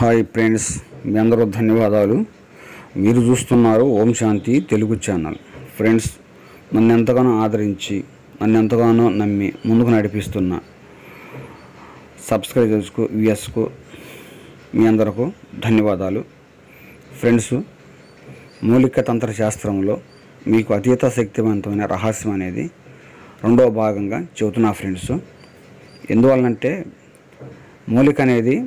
Hi friends మీ అందరూ ధన్యవాదాలు. మీరు చూస్తున్నారు ఓం శాంతి తెలుగు ఛానల్. ఫ్రెండ్స్ నన్ను ఎంతగానో ఆదరించి నన్ను ఎంతగానో నమ్మి ముందుకు నడిపిస్తున్న సబ్స్క్రైబర్స్కు వ్యూయర్స్కు మీ అందరకు ధన్యవాదాలు. ఫ్రెండ్స్ మూలిక తంత్ర శాస్త్రంలో మీకు అతీత శక్తివంతమైన రహస్యం అనేది రెండవ భాగంగా చెబుతున్నా ఫ్రెండ్స్. ఎందువల్లంటే మూలిక అనేది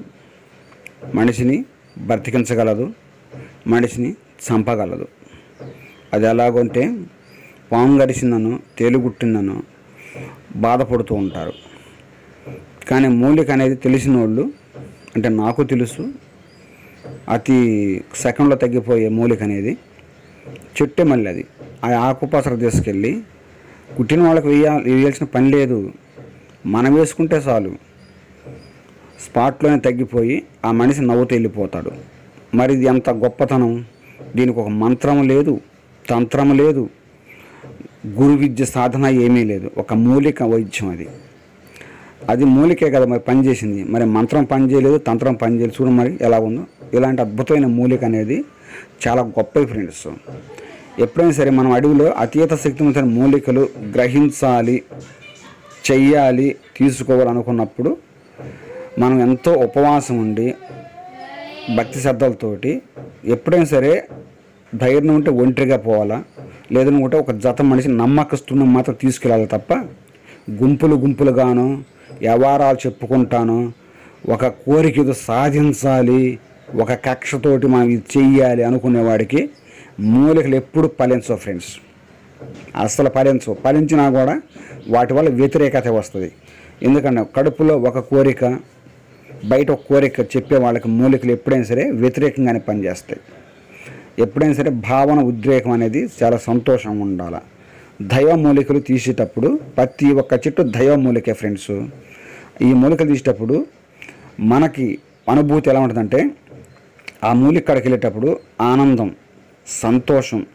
మనిషిని బ్రతికించగలదు మనిషిని చంపగలదు. అది ఎలాగంటే పాము గడిచిందనో తేలుగుట్టిందనో బాధపడుతూ ఉంటారు. కానీ మూలిక అనేది తెలిసిన వాళ్ళు అంటే నాకు తెలుసు అతి సెకండ్లో తగ్గిపోయే మూలిక అనేది చెట్టే మళ్ళీ అది. ఆ ఆకుపసర తీసుకెళ్ళి కుట్టిన వాళ్ళకి వేయ వేయాల్సిన పని లేదు. మనం వేసుకుంటే చాలు. స్పాట్లోనే తగ్గిపోయి ఆ మనిషి నవ్వుతూ వెళ్ళిపోతాడు. మరి ఇది ఎంత గొప్పతనం? దీనికి ఒక మంత్రం లేదు తంత్రం లేదు గురు విద్య సాధన ఏమీ లేదు. ఒక మూలిక వైద్యం అది. అది మూలికే కదా మరి పనిచేసింది. మరి మంత్రం పనిచేయలేదు తంత్రం పనిచేయలేదు. చూడు మరి ఎలా ఉందో. ఇలాంటి అద్భుతమైన మూలిక అనేది చాలా గొప్ప ఫ్రెండ్స్ ఎప్పుడైనా సరే మనం అడవిలో అతీత శక్తివంతమైన మూలికలు గ్రహించాలి చెయ్యాలి తీసుకోవాలనుకున్నప్పుడు మనం ఎంతో ఉపవాసం ఉండి భక్తి శ్రద్ధలతోటి ఎప్పుడైనా సరే ధైర్యం ఉంటే ఒంటరిగా పోవాలా? లేదనుకుంటే ఒక జత మనిషి నమ్మకస్తున్న మాత్రం తీసుకెళ్ళాలి తప్ప గుంపులు గుంపులుగాను వ్యవహారాలు చెప్పుకుంటాను ఒక కోరిక ఏదో సాధించాలి ఒక కక్షతోటి మనం ఇది చెయ్యాలి అనుకునేవాడికి మూలికలు ఎప్పుడు ఫలించవు ఫ్రెండ్స్. అస్సలు ఫలించవు. ఫలించినా కూడా వాటి వల్ల వ్యతిరేకత వస్తుంది. ఎందుకంటే కడుపులో ఒక కోరిక బయట ఒక కోరిక చెప్పే వాళ్ళకి మూలికలు ఎప్పుడైనా సరే వ్యతిరేకంగానే పనిచేస్తాయి. ఎప్పుడైనా సరే భావన ఉద్రేకం అనేది చాలా సంతోషంగా ఉండాలి. దైవ మూలికలు తీసేటప్పుడు ప్రతి ఒక్క చెట్టు దైవ మూలికే ఫ్రెండ్స్. ఈ మూలికలు తీసేటప్పుడు మనకి అనుభూతి ఎలా ఉంటుందంటే ఆ మూలిక కాడికి వెళ్ళేటప్పుడు ఆనందం సంతోషం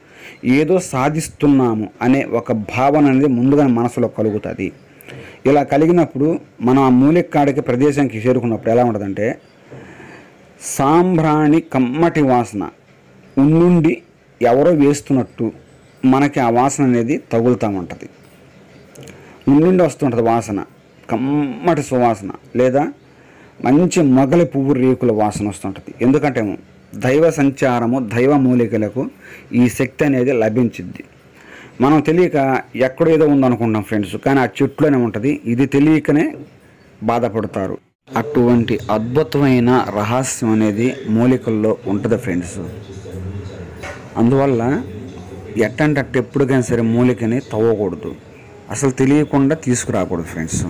ఏదో సాధిస్తున్నాము అనే ఒక భావన అనేది ముందుగా మనసులో కలుగుతుంది. ఇలా కలిగినప్పుడు మనం ఆ మూలిక కాడికి ప్రదేశానికి చేరుకున్నప్పుడు ఎలా ఉంటుందంటే సాంబ్రాణి కమ్మటి వాసన ఉండి ఎవరో వేస్తున్నట్టు మనకి ఆ వాసన అనేది తగులుతూ ఉంటుంది. ఉండి వస్తుంటుంది వాసన కమ్మటి సువాసన లేదా మంచి మొగలి పువ్వు రేకుల వాసన వస్తుంటుంది. ఎందుకంటే దైవ సంచారము దైవ మూలికలకు ఈ శక్తి అనేది లభించింది మనం తెలియక ఎక్కడో ఏదో ఉందనుకుంటాం ఫ్రెండ్స్ కానీ ఆ చెట్లోనే ఉంటుంది. ఇది తెలియకనే బాధపడతారు. అటువంటి అద్భుతమైన రహస్యం అనేది మూలికల్లో ఉంటుంది ఫ్రెండ్స్. అందువల్ల ఎట్టంటే అట్టు ఎప్పటికైనా సరే మూలికని తవ్వకూడదు. అసలు తెలియకుండా తీసుకురాకూడదు ఫ్రెండ్స్.